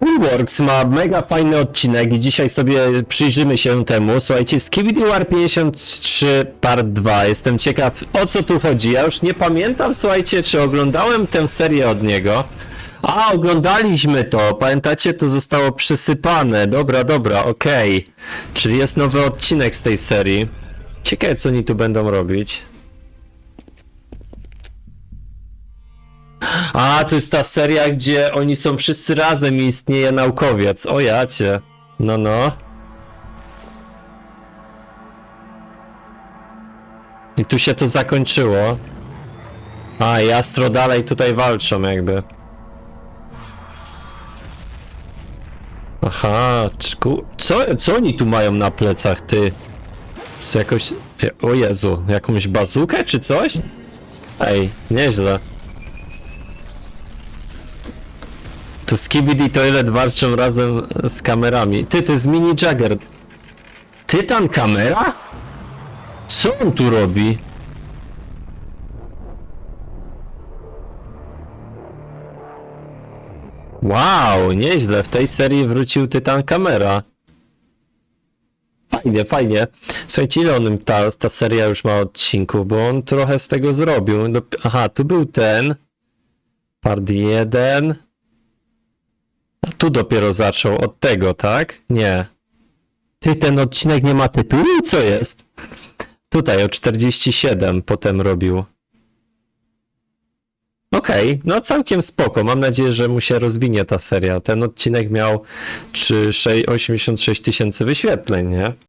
Works ma mega fajny odcinek i dzisiaj sobie przyjrzymy się temu. Słuchajcie, Skibidi War 53 Part 2. Jestem ciekaw o co tu chodzi. Ja już nie pamiętam, słuchajcie, czy oglądałem tę serię od niego. A, oglądaliśmy to. Pamiętacie, to zostało przysypane. Dobra, dobra, okej. Czyli jest nowy odcinek z tej serii. Ciekawe, co oni tu będą robić. A, to jest ta seria, gdzie oni są wszyscy razem i istnieje naukowiec. O jacie. No, no. I tu się to zakończyło. A, i Astro dalej tutaj walczą jakby. Aha, czku... co, co oni tu mają na plecach, ty? Co jakoś... O Jezu, jakąś bazukę czy coś? Ej, nieźle. To Skibidi i Toilet walczą razem z kamerami. Ty, to jest mini Jagger. Tytan kamera? Co on tu robi? Wow, nieźle. W tej serii wrócił Tytan kamera. Fajnie, fajnie. Słuchajcie, ile on ta, ta seria już ma odcinków, bo on trochę z tego zrobił. Dop- Aha, tu był ten. Part 1. A tu dopiero zaczął od tego, tak? Nie. Ty, ten odcinek nie ma tytułu? Co jest? Tutaj o 47 potem robił. Okej, no całkiem spoko. Mam nadzieję, że mu się rozwinie ta seria. Ten odcinek miał czy sze- 86 tysięcy wyświetleń, nie?